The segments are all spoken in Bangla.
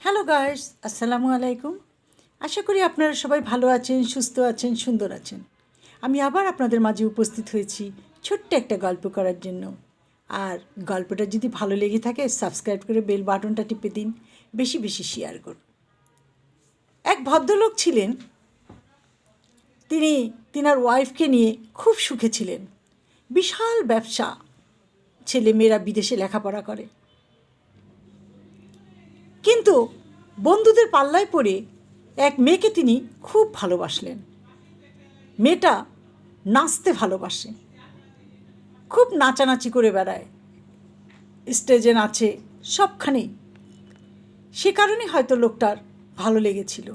হ্যালো গাইস আসসালামু আলাইকুম আশা করি আপনারা সবাই ভালো আছেন, সুস্থ আছেন, সুন্দর আছেন। আমি আবার আপনাদের মাঝে উপস্থিত হয়েছি ছোট্ট একটা গল্প করার জন্য। আর গল্পটা যদি ভালো লেগে থাকে সাবস্ক্রাইব করে বেল বাটনটা টিপে দিন। বেশি বেশি শেয়ার করুন। এক ভদ্রলোক ছিলেন। তিনি, তিনার ওয়াইফকে নিয়ে খুব সুখে ছিলেন। বিশাল ব্যবসা। ছেলে মেয়েরা বিদেশে লেখাপড়া করে। কিন্তু বন্ধুদের পাল্লায় পড়ে এক মেয়েকে তিনি খুব ভালোবাসলেন। মেয়েটা নাচতে ভালোবাসে। খুব নাচানাচি করে বেড়ায়। স্টেজে নাচে সবখানেই। সে কারণে হয়তো লোকটার ভালো লেগেছিল।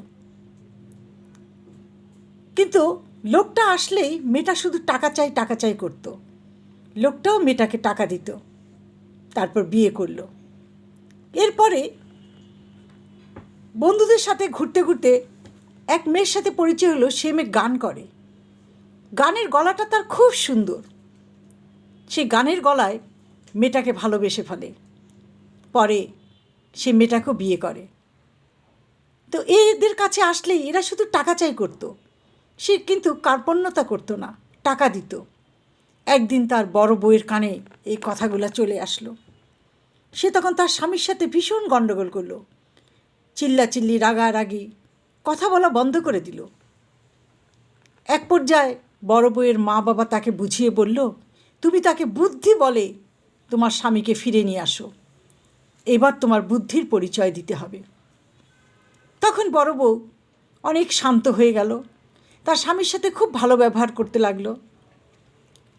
কিন্তু লোকটা আসলেই মেয়েটা শুধু টাকা চাই টাকা চাই করতো। লোকটাও মেয়েটাকে টাকা দিত। তারপর বিয়ে করল। এরপরে বন্ধুদের সাথে ঘুরতে ঘুরতে এক মেয়ের সাথে পরিচয় হলো, সে মেয়ে গান করে। গানের গলাটা তার খুব সুন্দর। সে গানের গলায় মেয়েটাকে ভালোবেসে ফেলে। পরে সে মেয়েটাকেও বিয়ে করে। তো এদের কাছে আসলেই এরা শুধু টাকা চাই করতো। সে কিন্তু কার্পণ্যতা করতো না, টাকা দিত। একদিন তার বড় বউয়ের কানে এই কথাগুলো চলে আসলো। সে তখন তার স্বামীর সাথে ভীষণ গণ্ডগোল করল। চিল্লাচিল্লি, রাগারাগি, কথা বলা বন্ধ করে দিল। এক পর্যায়ে বড় বউয়ের মা বাবা তাকে বুঝিয়ে বলল, তুমি তাকে বুদ্ধি বলে তোমার স্বামীকে ফিরে নিয়ে আসো। এবার তোমার বুদ্ধির পরিচয় দিতে হবে। তখন বড় বউ অনেক শান্ত হয়ে গেল। তার স্বামীর সাথে খুব ভালো ব্যবহার করতে লাগল।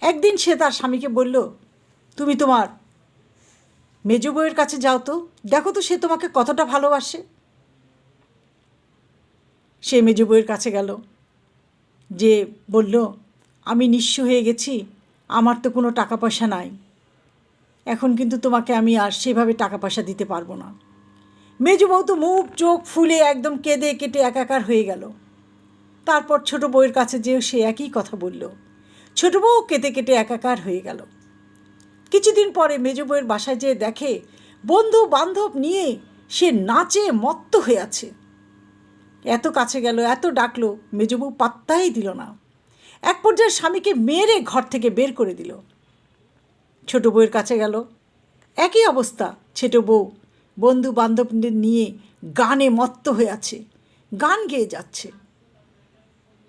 একদিন সে তার স্বামীকে বলল, তুমি তোমার মেজ বউয়ের কাছে যাও তো। দেখো তো সে তোমাকে কতটা ভালোবাসে। সে মেজ বউয়ের কাছে গেল, যে বলল, আমি নিঃস্ব হয়ে গেছি, আমার তো কোনো টাকা পয়সা নাই। এখন কিন্তু তোমাকে আমি আর সেভাবে টাকা পয়সা দিতে পারব না। মেজু বউ তো মুখ, চোখ ফুলে একদম কেঁদে কেটে একাকার হয়ে গেল। তারপর ছোট বউয়ের কাছে যেও সে একই কথা বলল। ছোট বউ কেটে কেটে একাকার হয়ে গেল। কিছুদিন পরে মেজ বউয়ের বাসায় যেয়ে দেখে বন্ধু বান্ধব নিয়ে সে নাচে মত্ত হয়ে আছে। এত কাছে গেল, এত ডাকলো, মেজবউ পাত্তাই দিল না। এক পর্যায়ে স্বামীকে মেরে ঘর থেকে বের করে দিল। ছোট বউয়ের কাছে গেল। একই অবস্থা, ছোট বউ, বন্ধু বান্ধবদের নিয়ে গানে মত্ত হয়ে আছে, গান গেয়ে যাচ্ছে।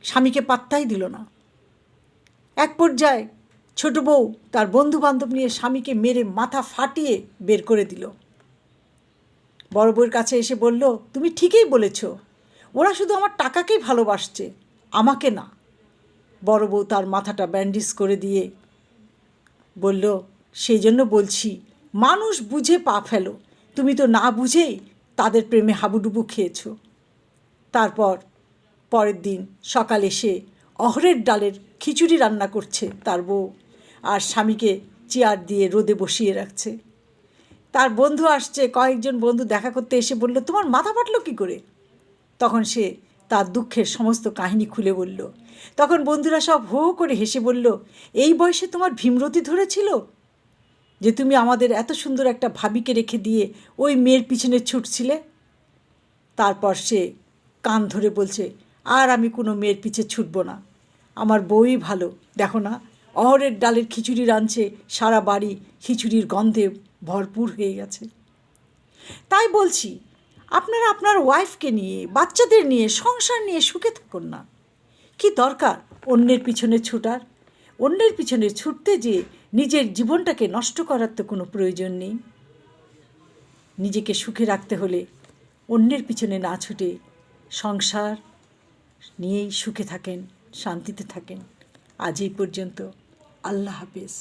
স্বামীকে পাত্তাই দিল না। এক পর্যায়ে ছোট বউ তার বন্ধু বান্ধব নিয়ে স্বামীকে মেরে মাথা ফাটিয়ে বের করে দিল। বড় বউয়ের কাছে এসে বলল, তুমি ঠিকই বলেছ ওরা শুধু আমার টাকাকেই ভালোবাসছে, আমাকে না। বড় বউ তার মাথাটা ব্যান্ডেজ করে দিয়ে বলল, সেই জন্য বলছি, মানুষ বুঝে পা ফেলো। তুমি তো না বুঝেই তাদের প্রেমে হাবুডুবু খেয়েছ। তারপর পরের দিন সকাল এসে অহরের ডালের খিচুড়ি রান্না করছে তার বউ আর স্বামীকে চেয়ার দিয়ে রোদে বসিয়ে রাখছে। তার বন্ধু আসছে, কয়েকজন বন্ধু দেখা করতে এসে বলল, তোমার মাথা ফাটলো কী করে? তখন সে তার দুঃখের সমস্ত কাহিনী খুলে বলল। তখন বন্ধুরা সব হো করে হেসে বলল, এই বয়সে তোমার ভীমরতি ধরেছিল? যে তুমি আমাদের এত সুন্দর একটা ভাবিকে রেখে দিয়ে ওই মেয়ের পিছনে ছুটছিলে? তারপর সে কান ধরে বলছে, আর আমি কোনো মেয়ের পিছে ছুটবো না। আমার বউই ভালো। দেখো না, অহরের ডালের খিচুড়ি রাঁধছে সারা বাড়ি খিচুড়ির গন্ধে ভরপুর হয়ে গেছে। তাই বলছি আপনারা আপনার ওয়াইফকে নিয়ে, বাচ্চাদের নিয়ে, সংসার নিয়ে সুখে থাকুন না। কি দরকার অন্যের পিছনে ছুটার? অন্যের পিছনে ছুটতে যে নিজের জীবনটাকে নষ্ট করার তো কোনো প্রয়োজন নেই। নিজেকে সুখে রাখতে হলে অন্যের পিছনে না ছুটে সংসার নিয়েই সুখে থাকেন, শান্তিতে থাকেন। আজ এই পর্যন্ত। আল্লাহ হাফেজ।